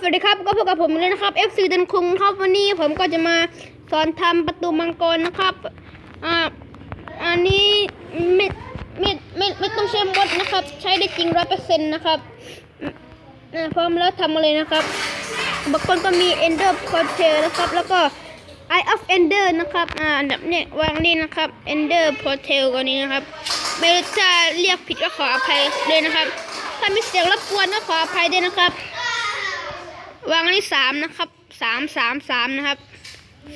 สวัสดีครับก็พบกับผมเลยนะครับ FC ดันคุงครับวันนี้ผมก็จะมาสอนทำประตูมังกรนะครับอ่าอันนี้ไม่ไม่ไม่ไม่ต้องใช้มดนะครับ ใช้ได้จริงร้อยเปอร์เซ็นต์นะครับอ่าพร้อมแล้วทำมาเลยนะครับอุปกรณ์ก็มี Ender Portal นะครับ แล้วก็ Eye of Ender นะครับอ่าอันดับเนี้ยวางนี่นะครับ Ender Portal ก็นี้นะครับ ไม่รู้จะเรียกผิดก็ขออภัยเลยนะครับ ถ้ามีเสียงรบกวนก็ขออภัยด้วยนะครับ วางอันนี้สามนะครับสามสามสามนะครับ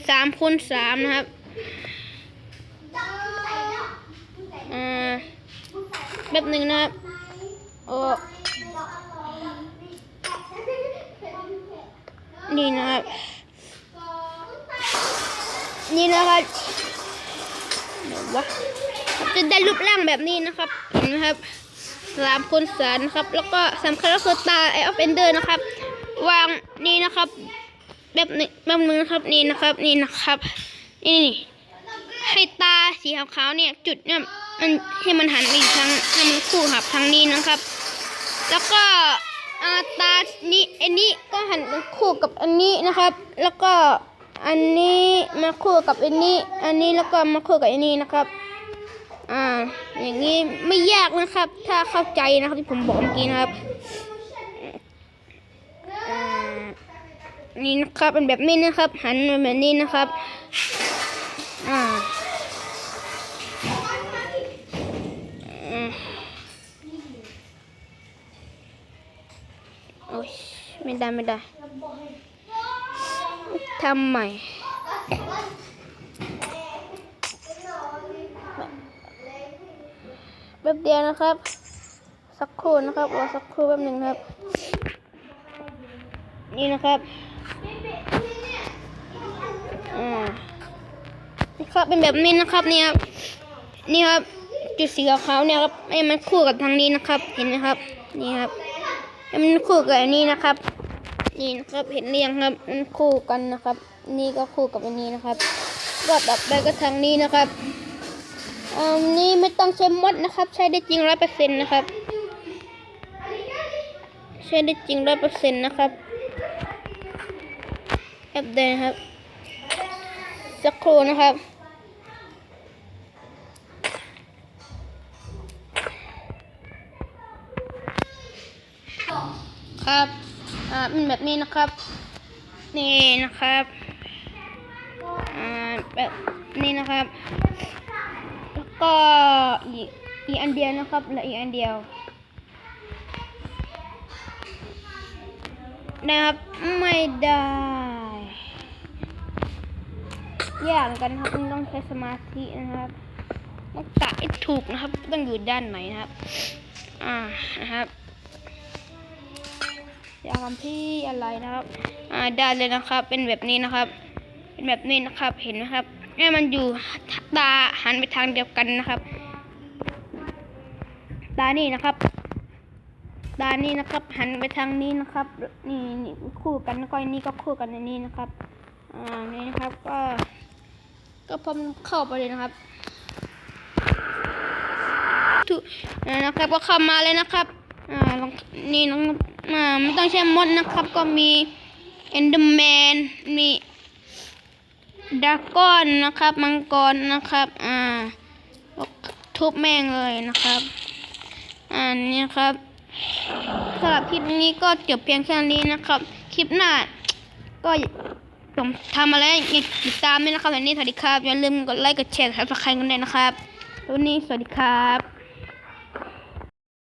สามคูณสามนะครับอ่าแบบหนึ่งนะครับโอ้นี่นะครับ นี่นะครับเดี๋ยววะจะได้รูปร่างแบบนี้นะครับเห็นไหมครับสามคูณสามนะครับ แล้วก็สำคัญก็คือตาไอออฟเอนเดอร์นะครับ วางนี่นะครับแบบนึงแบบนึงนะครับนี่นะครับนี่นะครับ นี่นี่ให้ตาสีขาวๆเนี่ย จุดเนี่ยมันให้มันหันไปทางให้มันคู่กับทางนี้นะครับ แล้วก็อาตานี้อันนี้ก็หันคู่กับอันนี้นะครับ แล้วก็อันนี้มาคู่กับอันนี้ อันนี้แล้วก็มาคู่กับอันนี้นะครับ อ่า อย่างนี้ไม่ยากนะครับ ถ้าเข้าใจนะครับที่ผมบอกเมื่อกี้นะครับ อ่า นี่นะครับเป็นแบบนี้นะครับ หันมาแบบนี้นะครับ อ่าโอ้ยไม่ได้ไม่ได้ทำใหม่แป๊บเดียวนะครับ สักครู่นะครับรอสักครู่แป๊บหนึ่งครับ นี่นะครับ อ่านี่ครับเป็นแบบนี้นะครับเนี่ยครับนี่ครับ จุดสีขาวเนี่ยครับให้มันคู่กับทางนี้นะครับ เห็นไหมครับ นี่ครับให้มันคู่กับอันนี้นะครับ นี่นะครับเห็นเรียงครับ มันคู่กันนะครับ นี่ก็คู่กับอันนี้นะครับก็ต่อไปก็ทางนี้นะครับอันนี้ไม่ต้องใช้มดนะครับ ใช้ได้จริงร้อยเปอร์เซ็นต์นะครับ ใช้ได้จริงร้อยเปอร์เซ็นต์นะครับแอปเดินครับ สักครู่นะครับ ครับ อ่าเป็นแบบนี้นะครับ นี่นะครับ อ่าแบบนี้นะครับ แล้วก็อีกอีกอันเดียวนะครับและอีกอันเดียวนะครับไม่ได้ ยากกันครับมันต้องใช้สมาธินะครับต้องกะให้ถูกนะครับ ต้องอยู่ด้านไหนนะครับ อ่านะครับอยากทำที่อะไรนะครับ อ่าได้เลยนะครับ เป็นแบบนี้นะครับ เป็นแบบนี้นะครับเห็นไหมครับให้มันอยู่ตาหันไปทางเดียวกันนะครับตานี่นะครับตานี่นะครับ หันไปทางนี้นะครับ นี่นี่คู่กันแล้วก็อันนี้ก็คู่กันอันนี้นะครับอ่านี่นะครับก็ ก็พร้อมเข้าไปเลยนะครับถูกนะครับก็เข้ามาเลยนะครับ อ่านี่น้องอ่าไม่ต้องใช้มดนะครับ ก็มีเอนเดอร์แมนมีดราก้อนนะครับมังกรนะครับ อ่าทุบแม่งเลยนะครับอ่านี่ครับสำหรับคลิปนี้ก็จบเพียงแค่นี้นะครับ คลิปหน้าก็ ผมทำอะไรอย่าติดตามด้วยนะครับวันนี้สวัสดีครับอย่าลืมกดไลค์กดแชร์กดซับสไครกันด้วยนะครับวันนี้สวัสดีครับ